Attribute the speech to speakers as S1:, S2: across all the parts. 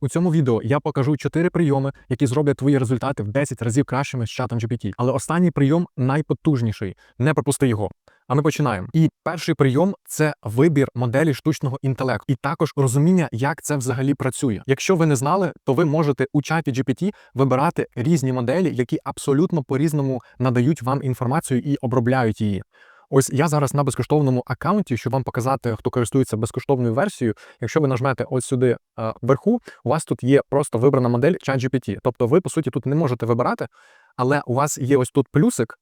S1: У цьому відео я покажу 4 прийоми, які зроблять твої результати в 10 разів кращими з чатом GPT. Але останній прийом найпотужніший. Не пропусти його. А ми починаємо. І перший прийом це вибір моделі штучного інтелекту, і також розуміння, як це взагалі працює. Якщо ви не знали, то ви можете у чаті GPT вибирати різні моделі, які абсолютно по-різному надають вам інформацію і обробляють її. Ось я зараз на безкоштовному аккаунті, щоб вам показати, хто користується безкоштовною версією. Якщо ви нажмете ось сюди е, вверху, у вас тут є просто вибрана модель ChatGPT. Тобто ви, по суті, тут не можете вибирати, але у вас є ось тут плюсик,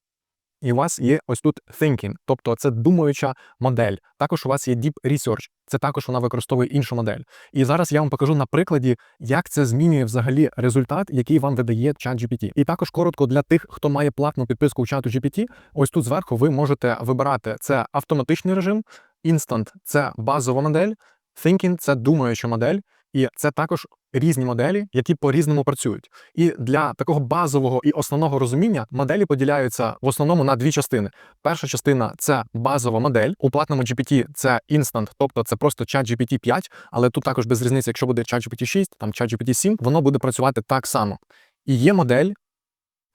S1: і у вас є ось тут thinking, тобто це думаюча модель. Також у вас є Deep Research, це також вона використовує іншу модель. І зараз я вам покажу на прикладі, як це змінює взагалі результат, який вам видає ChatGPT. І також коротко для тих, хто має платну підписку у чату GPT, ось тут зверху ви можете вибирати це автоматичний режим, Instant – це базова модель, Thinking – це думаюча модель. І це також різні моделі, які по-різному працюють. І для такого базового і основного розуміння моделі поділяються в основному на дві частини. Перша частина це базова модель. У платному GPT це Instant, тобто це просто ChatGPT 5, але тут також без різниці, якщо буде ChatGPT 6, там ChatGPT 7, воно буде працювати так само. І є модель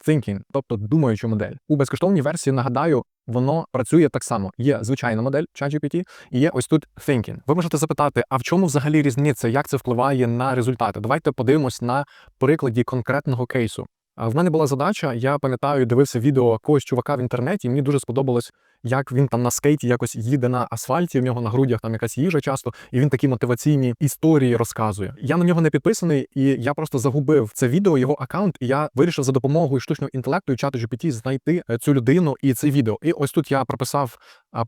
S1: Thinking, тобто думаюча модель. У безкоштовній версії, нагадаю, воно працює так само. Є звичайна модель ChatGPT і є ось тут Thinking. Ви можете запитати, а в чому взагалі різниця, як це впливає на результати? Давайте подивимось на прикладі конкретного кейсу. В мене була задача, я пам'ятаю, дивився відео когось чувака в інтернеті, і мені дуже сподобалось, як він там на скейті якось їде на асфальті, в нього на грудях там якась їжа часто, і він такі мотиваційні історії розказує. Я на нього не підписаний, і я просто загубив це відео, його аккаунт, і я вирішив за допомогою штучного інтелекту і чату GPT знайти е, цю людину і це відео. І ось тут я прописав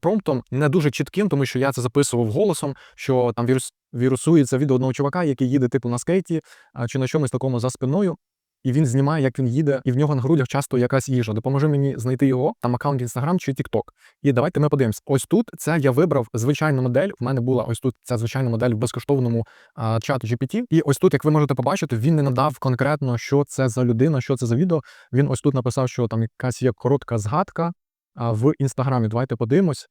S1: промптом не дуже чітким, тому що я це записував голосом, що там вірус. Вірусується відео одного чувака, який їде типу на скейті чи на чомусь такому за спиною і він знімає, як він їде, і в нього на грудях часто якась їжа. Допоможи мені знайти його там аккаунт Instagram чи TikTok. І давайте ми подивимось. Ось тут це я вибрав звичайну модель. В мене була ось тут ця звичайна модель в безкоштовному чату GPT. І ось тут, як ви можете побачити, він не надав конкретно, що це за людина, що це за відео. Він ось тут написав, що там якась є коротка згадка в інстаграмі. Давайте подивимось.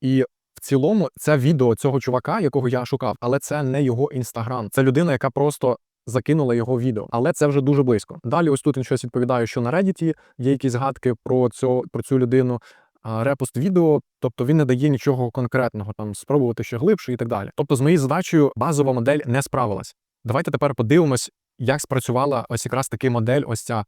S1: І в цілому, це відео цього чувака, якого я шукав, але це не його інстаграм. Це людина, яка просто закинула його відео, але це вже дуже близько. Далі, ось тут він щось відповідає, що на Reddit є якісь згадки про цю, про цю людину. Репост відео, тобто він не дає нічого конкретного, там спробувати ще глибше і так далі. Тобто, з моєю задачею базова модель не справилась. Давайте тепер подивимось, як спрацювала ось якраз таки модель, ось ця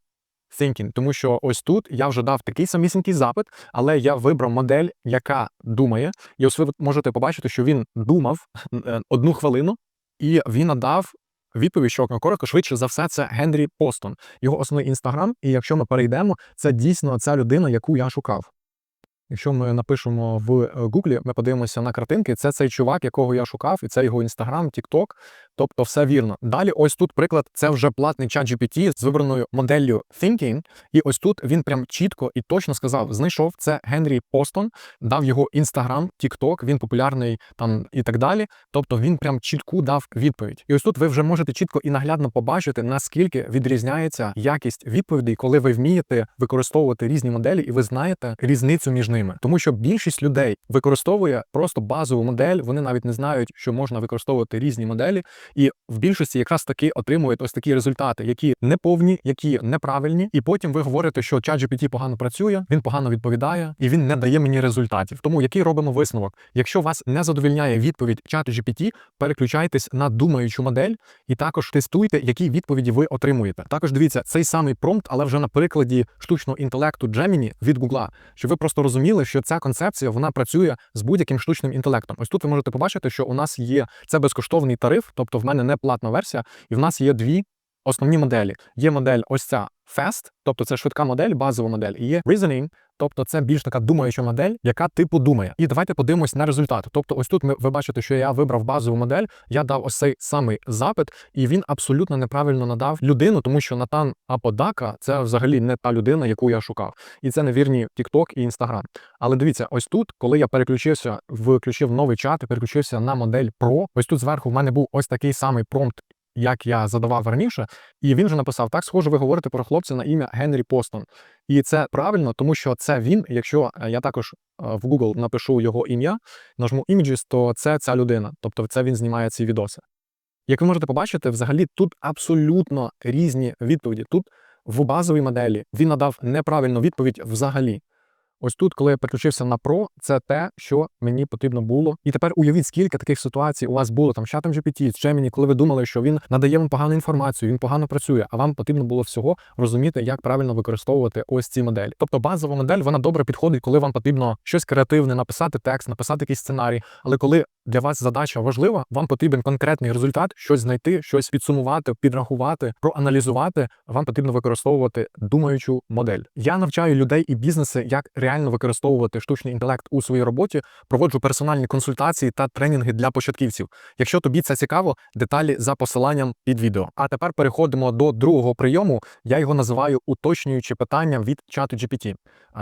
S1: Thinking. Тому що ось тут я вже дав такий самісінький запит, але я вибрав модель, яка думає. І ось ви можете побачити, що він думав е, одну хвилину, і він надав відповідь, що коротко, швидше за все, це Генрі Постон. Його основний інстаграм. І якщо ми перейдемо, це дійсно ця людина, яку я шукав. Якщо ми напишемо в е, Гуглі, ми подивимося на картинки. Це цей чувак, якого я шукав, і це його інстаграм, Тікток. Тобто, все вірно. Далі, ось тут приклад, це вже платний чат GPT з вибраною моделлю Thinking. І ось тут він прям чітко і точно сказав: знайшов це Генрі Постон, дав його інстаграм, Тікток, він популярний там і так далі. Тобто він прям чітку дав відповідь. І ось тут ви вже можете чітко і наглядно побачити, наскільки відрізняється якість відповідей, коли ви вмієте використовувати різні моделі, і ви знаєте різницю між ними. Тому що більшість людей використовує просто базову модель, вони навіть не знають, що можна використовувати різні моделі. І в більшості якраз таки отримують ось такі результати, які неповні, які неправильні. І потім ви говорите, що ChatGPT погано працює, він погано відповідає і він не дає мені результатів. Тому який робимо висновок? Якщо вас не задовільняє відповідь ChatGPT, переключайтесь на думаючу модель і також тестуйте, які відповіді ви отримуєте. Також дивіться цей самий промпт, але вже на прикладі штучного інтелекту Gemini від Google, щоб ви просто розуміли, що ця концепція вона працює з будь-яким штучним інтелектом. Ось тут ви можете побачити, що у нас є це безкоштовний тариф, тобто в мене не платна версія, і в нас є дві основні моделі. Є модель ось ця Fast, тобто це швидка модель, базова модель, і є Reasoning, тобто це більш така думаюча модель, яка типу думає. І давайте подивимось на результат. Тобто, ось тут ми ви бачите, що я вибрав базову модель, я дав ось цей самий запит, і він абсолютно неправильно надав людину, тому що Натан Аподака це взагалі не та людина, яку я шукав. І це невірні TikTok і Instagram. Але дивіться, ось тут, коли я переключився, включив новий чат і переключився на модель Pro, ось тут зверху в мене був ось такий самий промпт як я задавав раніше, і він же написав: так, схоже, ви говорите про хлопця на ім'я Генрі Постон. І це правильно, тому що це він. Якщо е, я також е, в Google напишу його ім'я, нажму Images, то це ця людина. Тобто це він знімає ці відоси. Як ви можете побачити, взагалі тут абсолютно різні відповіді. Тут в базовій моделі він надав неправильну відповідь взагалі. Ось тут, коли я переключився на Pro, це те, що мені потрібно було. І тепер уявіть, скільки таких ситуацій у вас було там з чатом GPT, з Gemini, коли ви думали, що він надає вам погану інформацію, він погано працює, а вам потрібно було всього розуміти, як правильно використовувати ось ці моделі. Тобто базова модель вона добре підходить, коли вам потрібно щось креативне, написати текст, написати якийсь сценарій. Але коли для вас задача важлива, вам потрібен конкретний результат, щось знайти, щось підсумувати, підрахувати, проаналізувати. Вам потрібно використовувати думаючу модель. Я навчаю людей і бізнеси, як реально використовувати штучний інтелект у своїй роботі. Проводжу персональні консультації та тренінги для початківців. Якщо тобі це цікаво, деталі за посиланням під відео. А тепер переходимо до другого прийому. Я його називаю уточнюючи питання від чату GPT.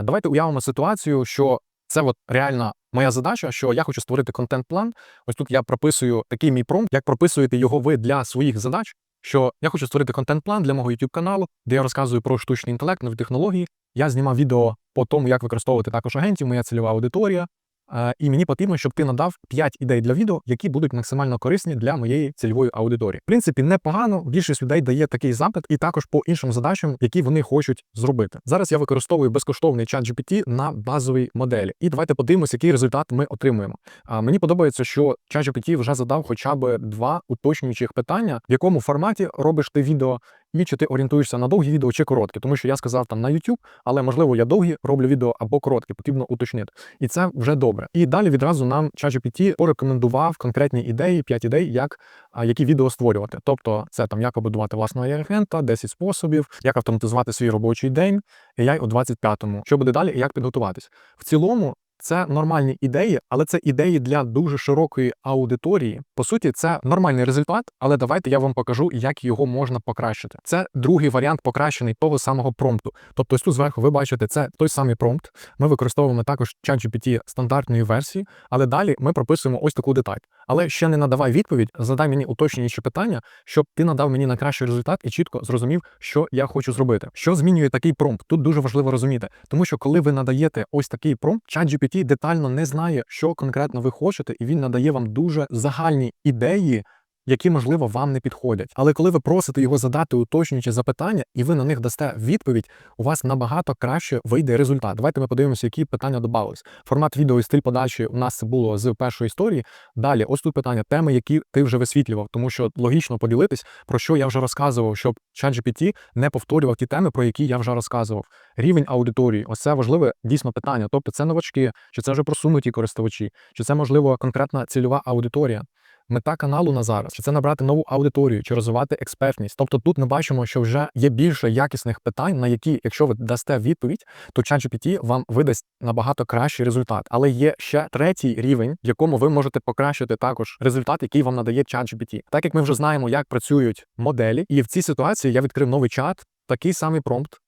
S1: Давайте уявимо ситуацію, що це от реальна моя задача, що я хочу створити контент-план. Ось тут я прописую такий мій промпт, як прописуєте його ви для своїх задач. Що я хочу створити контент-план для мого YouTube каналу, де я розказую про штучний інтелект, нові технології. Я знімав відео по тому, як використовувати також агентів, моя цільова аудиторія. Е, І мені потрібно, щоб ти надав 5 ідей для відео, які будуть максимально корисні для моєї цільової аудиторії. В принципі, непогано. Більшість людей дає такий запит, і також по іншим задачам, які вони хочуть зробити. Зараз я використовую безкоштовний чат GPT на базовій моделі. І давайте подивимося, який результат ми отримуємо. А мені подобається, що чат GPT вже задав хоча б два уточнюючих питання, в якому форматі робиш ти відео. І чи ти орієнтуєшся на довгі відео чи короткі, тому що я сказав там на YouTube, але можливо я довгі роблю відео або короткі, потрібно уточнити. І це вже добре. І далі відразу нам ChatGPT порекомендував конкретні ідеї, 5 ідей, як які відео створювати. Тобто, це там як побудувати власного агента, 10 способів, як автоматизувати свій робочий день, AI у 25-му. Що буде далі і як підготуватись. В цілому. Це нормальні ідеї, але це ідеї для дуже широкої аудиторії. По суті, це нормальний результат, але давайте я вам покажу, як його можна покращити. Це другий варіант покращений того самого промпту. Тобто, ось тут зверху ви бачите, це той самий промпт. Ми використовуємо також ChatGPT стандартної версії, але далі ми прописуємо ось таку деталь. Але ще не надавай відповідь, задай мені уточнюючі питання, щоб ти надав мені на кращий результат і чітко зрозумів, що я хочу зробити. Що змінює такий промпт? Тут дуже важливо розуміти, тому що коли ви надаєте ось такий промпт, ChatGPT детально не знає, що конкретно ви хочете, і він надає вам дуже загальні ідеї. Які, можливо, вам не підходять. Але коли ви просите його задати уточнюючі запитання, і ви на них дасте відповідь, у вас набагато краще вийде результат. Давайте ми подивимося, які питання додавались. Формат відео і стиль подачі у нас це було з першої історії. Далі, ось тут питання, теми, які ти вже висвітлював, тому що логічно поділитись, про що я вже розказував, щоб ChatGPT не повторював ті теми, про які я вже розказував. Рівень аудиторії, ось це важливе дійсно питання. Тобто, це новачки, чи це вже просунуті користувачі, чи це можливо конкретна цільова аудиторія. Мета каналу на зараз чи це набрати нову аудиторію, чи розвивати експертність. Тобто тут ми бачимо, що вже є більше якісних питань, на які, якщо ви дасте відповідь, то ChatGPT вам видасть набагато кращий результат. Але є ще третій рівень, в якому ви можете покращити також результат, який вам надає ChatGPT. Так як ми вже знаємо, як працюють моделі, і в цій ситуації я відкрив новий чат, такий самий промпт.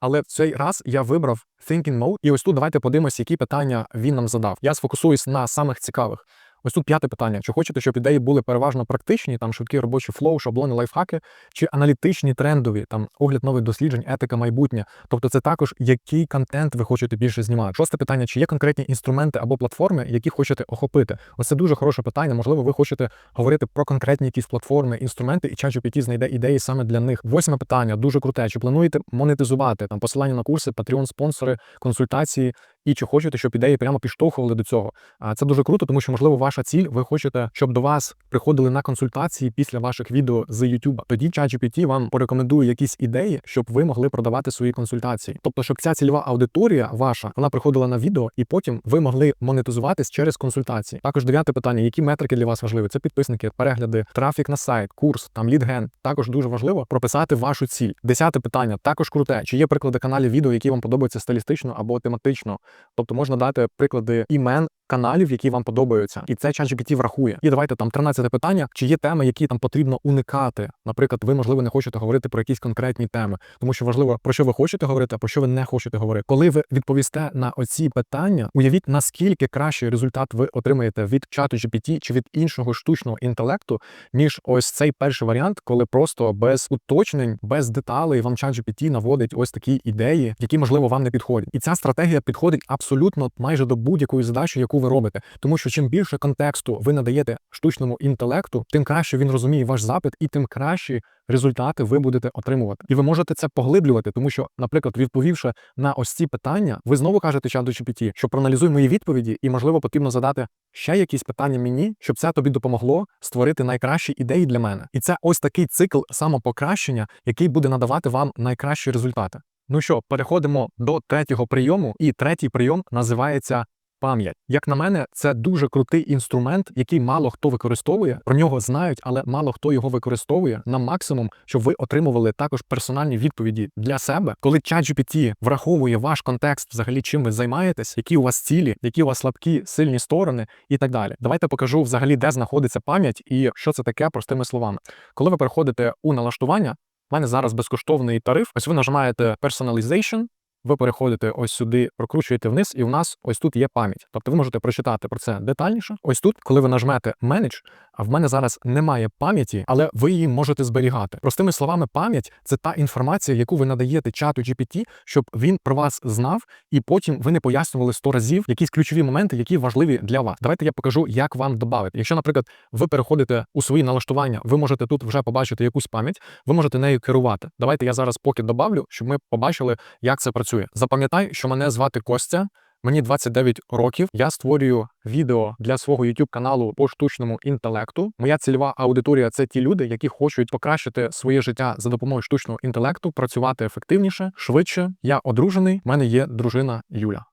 S1: Але в цей раз я вибрав Thinking Mode, і ось тут давайте подивимося, які питання він нам задав. Я сфокусуюсь на самих цікавих. Ось тут п'яте питання: чи хочете, щоб ідеї були переважно практичні, там швидкі робочі флоу, шаблони, лайфхаки, чи аналітичні, трендові, там огляд нових досліджень, етика, майбутнє. Тобто, це також який контент ви хочете більше знімати. Шосте питання: чи є конкретні інструменти або платформи, які хочете охопити? Ось це дуже хороше питання. Можливо, ви хочете говорити про конкретні якісь платформи, інструменти, і ChatGPT знайде ідеї саме для них. Восьме питання дуже круте. Чи плануєте монетизувати там посилання на курси, Patreon, спонсори, консультації? І чи хочете, щоб ідеї прямо підштовхували до цього? А це дуже круто, тому що можливо ваша ціль. Ви хочете, щоб до вас приходили на консультації після ваших відео з YouTube. Тоді ChatGPT вам порекомендує якісь ідеї, щоб ви могли продавати свої консультації. Тобто, щоб ця цільова аудиторія ваша вона приходила на відео, і потім ви могли монетизуватись через консультації. Також дев'яте питання: які метрики для вас важливі? Це підписники, перегляди, трафік на сайт, курс, там лідген. Також дуже важливо прописати вашу ціль. Десяте питання також круте. Чи є приклади каналів відео, які вам подобаються стилістично або тематично? Тобто можна дати приклади імен каналів, які вам подобаються, і це ChatGPT врахує. І давайте там 13 питання. Чи є теми, які там потрібно уникати? Наприклад, ви можливо не хочете говорити про якісь конкретні теми, тому що важливо про що ви хочете говорити, а про що ви не хочете говорити. Коли ви відповісте на оці питання, уявіть наскільки кращий результат ви отримаєте від чату GPT чи від іншого штучного інтелекту, ніж ось цей перший варіант, коли просто без уточнень, без деталей вам чат GPT наводить ось такі ідеї, які можливо вам не підходять. І ця стратегія підходить абсолютно майже до будь-якої задачі, яку ви робите. Тому що чим більше контексту ви надаєте штучному інтелекту, тим краще він розуміє ваш запит, і тим кращі результати ви будете отримувати. І ви можете це поглиблювати, тому що, наприклад, відповівши на ось ці питання, ви знову кажете чату GPT, що проаналізуй мої відповіді, і можливо потрібно задати ще якісь питання мені, щоб це тобі допомогло створити найкращі ідеї для мене. І це ось такий цикл самопокращення, який буде надавати вам найкращі результати. Ну що, переходимо до третього прийому, і третій прийом називається пам'ять. Як на мене, це дуже крутий інструмент, який мало хто використовує. Про нього знають, але мало хто його використовує на максимум, щоб ви отримували також персональні відповіді для себе. Коли ChatGPT враховує ваш контекст, взагалі чим ви займаєтесь, які у вас цілі, які у вас слабкі, сильні сторони і так далі. Давайте покажу взагалі, де знаходиться пам'ять і що це таке простими словами. Коли ви переходите у налаштування. У мене зараз безкоштовний тариф. Ось ви нажимаєте Personalization, ви переходите ось сюди, прокручуєте вниз, і у нас ось тут є пам'ять. Тобто ви можете прочитати про це детальніше. Ось тут, коли ви нажмете Manage, а в мене зараз немає пам'яті, але ви її можете зберігати. Простими словами, пам'ять це та інформація, яку ви надаєте чату GPT, щоб він про вас знав, і потім ви не пояснювали сто разів якісь ключові моменти, які важливі для вас. Давайте я покажу, як вам додати. Якщо, наприклад, ви переходите у свої налаштування, ви можете тут вже побачити якусь пам'ять, ви можете нею керувати. Давайте я зараз поки добавлю, щоб ми побачили, як це працює. Запам'ятай, що мене звати Костя. Мені 29 років. Я створюю відео для свого youtube каналу по штучному інтелекту. Моя цільова аудиторія це ті люди, які хочуть покращити своє життя за допомогою штучного інтелекту, працювати ефективніше, швидше. Я одружений. в мене є дружина Юля.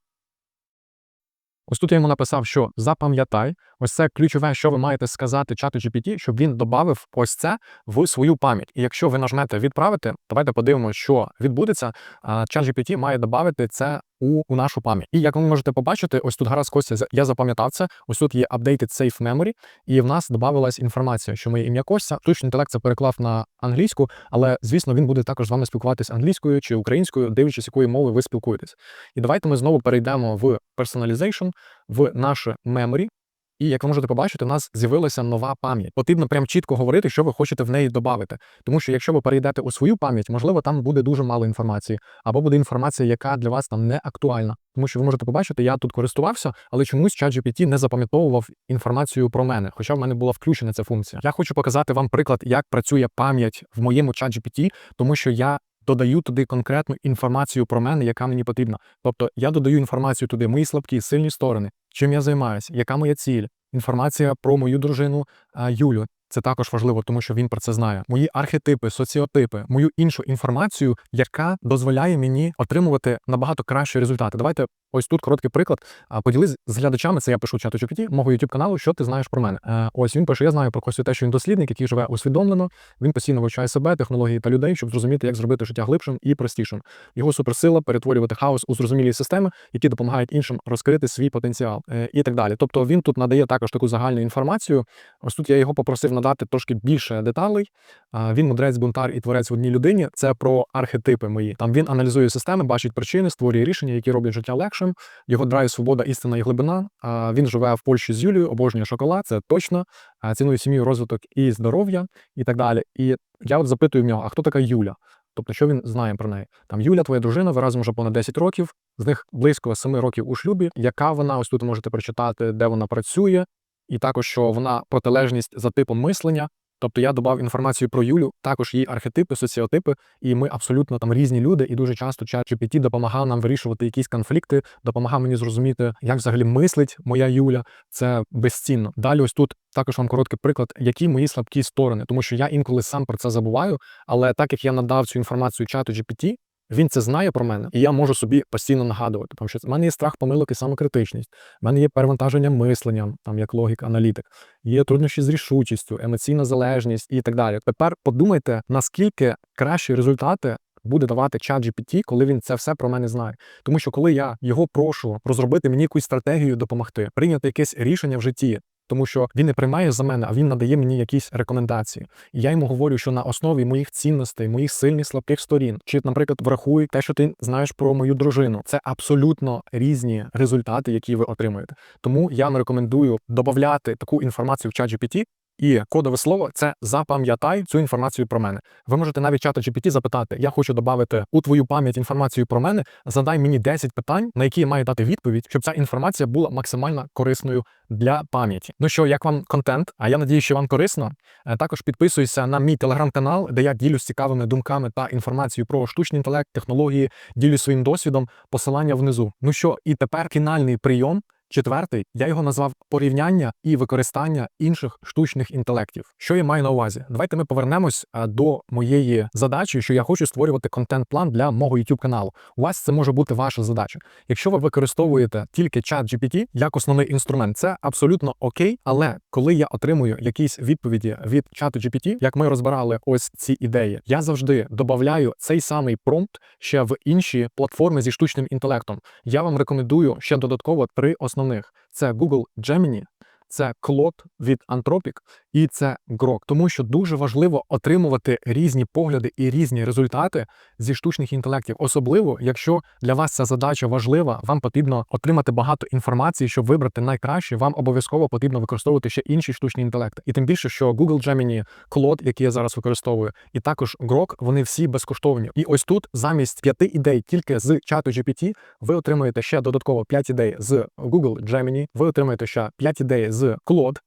S1: Ось тут я йому написав, що запам'ятай, ось це ключове, що ви маєте сказати чату GPT, щоб він додав ось це в свою пам'ять. І якщо ви нажмете відправити, давайте подивимося, що відбудеться. Чат GPT має додати це у, у нашу пам'ять. І як ви можете побачити, ось тут гаразд Костя, я запам'ятав це. Ось тут є Updated Safe Memory, і в нас додавалась інформація, що моє ім'я Костя. Штучний інтелект це переклав на англійську, але звісно він буде також з вами спілкуватися англійською чи українською, дивлячись, якою мовою ви спілкуєтесь. І давайте ми знову перейдемо в Personalization, в наше memory. І як ви можете побачити, у нас з'явилася нова пам'ять. Потрібно прям чітко говорити, що ви хочете в неї додати. Тому що якщо ви перейдете у свою пам'ять, можливо, там буде дуже мало інформації, або буде інформація, яка для вас там не актуальна. Тому що ви можете побачити, я тут користувався, але чомусь ChatGPT не запам'ятовував інформацію про мене, хоча в мене була включена ця функція. Я хочу показати вам приклад, як працює пам'ять в моєму ChatGPT, тому що я. Додаю туди конкретну інформацію про мене, яка мені потрібна. Тобто я додаю інформацію туди, мої слабкі, сильні сторони, чим я займаюся, яка моя ціль, інформація про мою дружину Юлю. Це також важливо, тому що він про це знає. Мої архетипи, соціотипи, мою іншу інформацію, яка дозволяє мені отримувати набагато кращі результати. Давайте ось тут короткий приклад. Поділись з глядачами. Це я пишу чату GPT, мого youtube каналу. Що ти знаєш про мене? Е, ось він пише: Я знаю про Костю те, що він дослідник, який живе усвідомлено. Він постійно вивчає себе, технології та людей, щоб зрозуміти, як зробити життя глибшим і простішим. Його суперсила перетворювати хаос у зрозумілі системи, які допомагають іншим розкрити свій потенціал е, і так далі. Тобто він тут надає також таку загальну інформацію. Ось тут я його попросив надати трошки більше деталей. Він мудрець, бунтар і творець в одній людині. Це про архетипи мої. Там він аналізує системи, бачить причини, створює рішення, які роблять життя легшим. Його драйв, свобода, істина і глибина. Він живе в Польщі з Юлією, обожнює шоколад, це точно. Цінує сім'ю, розвиток і здоров'я, і так далі. І я от запитую в нього: а хто така Юля? Тобто, що він знає про неї? Там Юля, твоя дружина, ви разом вже понад 10 років, з них близько 7 років у шлюбі. Яка вона? Ось тут можете прочитати, де вона працює, і також що вона протилежність за типом мислення. Тобто я додав інформацію про Юлю, також її архетипи, соціотипи, і ми абсолютно там різні люди, і дуже часто чат GPT допомагав нам вирішувати якісь конфлікти, допомагав мені зрозуміти, як взагалі мислить моя Юля. Це безцінно. Далі, ось тут також вам короткий приклад, які мої слабкі сторони, тому що я інколи сам про це забуваю. Але так як я надав цю інформацію чату GPT, він це знає про мене, і я можу собі постійно нагадувати. Тому що в мене є страх помилок і самокритичність, в мене є перевантаження мисленням, там як логік, аналітик, є труднощі з рішучістю, емоційна залежність і так далі. Тепер подумайте, наскільки кращі результати. Буде давати чат GPT, коли він це все про мене знає. Тому що коли я його прошу розробити мені якусь стратегію допомогти, прийняти якесь рішення в житті, тому що він не приймає за мене, а він надає мені якісь рекомендації. І я йому говорю, що на основі моїх цінностей, моїх сильних слабких сторін, чи, наприклад, врахуй те, що ти знаєш про мою дружину, це абсолютно різні результати, які ви отримуєте. Тому я вам рекомендую додати таку інформацію в ChatGPT, І кодове слово це запам'ятай цю інформацію про мене. Ви можете навіть чату GPT запитати: я хочу додати у твою пам'ять інформацію про мене. Задай мені 10 питань, на які я маю дати відповідь, щоб ця інформація була максимально корисною для пам'яті. Ну що, як вам контент? А я надію, що вам корисно. Е, Також підписуйся на мій телеграм-канал, де я ділюсь цікавими думками та інформацією про штучний інтелект, технології, ділюсь своїм досвідом. Посилання внизу. Ну що, і тепер фінальний прийом. Четвертий, я його назвав порівняння і використання інших штучних інтелектів. Що я маю на увазі? Давайте ми повернемось до моєї задачі, що я хочу створювати контент-план для мого YouTube каналу. У вас це може бути ваша задача. Якщо ви використовуєте тільки чат GPT як основний інструмент, це абсолютно окей. Але коли я отримую якісь відповіді від чату GPT, як ми розбирали ось ці ідеї, я завжди додаю цей самий промпт ще в інші платформи зі штучним інтелектом. Я вам рекомендую ще додатково три основних: це Google Gemini, це Claude від Anthropic і це Grok. Тому що дуже важливо отримувати різні погляди і різні результати зі штучних інтелектів. Особливо, якщо для вас ця задача важлива, вам потрібно отримати багато інформації, щоб вибрати найкраще. Вам обов'язково потрібно використовувати ще інші штучні інтелекти. І тим більше, що Google Gemini, Claude, який я зараз використовую, і також Grok, вони всі безкоштовні. І ось тут замість п'яти ідей тільки з чату GPT, ви отримаєте ще додатково 5 ідей з Google Gemini, ви отримаєте ще 5 ідей з Claude,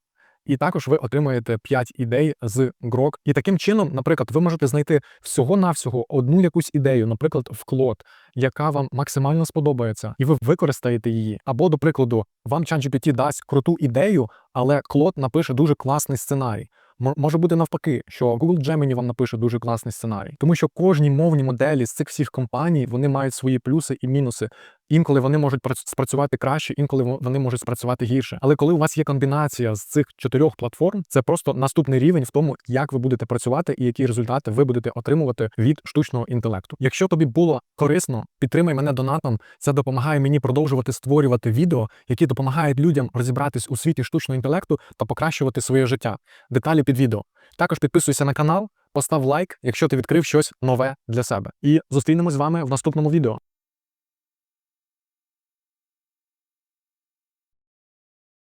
S1: і також ви отримаєте 5 ідей з Grok. І таким чином, наприклад, ви можете знайти всього-навсього одну якусь ідею, наприклад, в Claude, яка вам максимально сподобається, і ви використаєте її. Або, до прикладу, вам ChatGPT дасть круту ідею, але Claude напише дуже класний сценарій. Мо- Може бути навпаки, що Google Gemini вам напише дуже класний сценарій, тому що кожні мовні моделі з цих всіх компаній вони мають свої плюси і мінуси. Інколи вони можуть прац- спрацювати краще, інколи вони можуть спрацювати гірше. Але коли у вас є комбінація з цих чотирьох платформ, це просто наступний рівень в тому, як ви будете працювати і які результати ви будете отримувати від штучного інтелекту. Якщо тобі було корисно, підтримай мене донатом. Це допомагає мені продовжувати створювати відео, які допомагають людям розібратись у світі штучного інтелекту та покращувати своє життя. Деталі під відео. Також підписуйся на канал, постав лайк, якщо ти відкрив щось нове для себе. І зустрінемось з вами в наступному відео.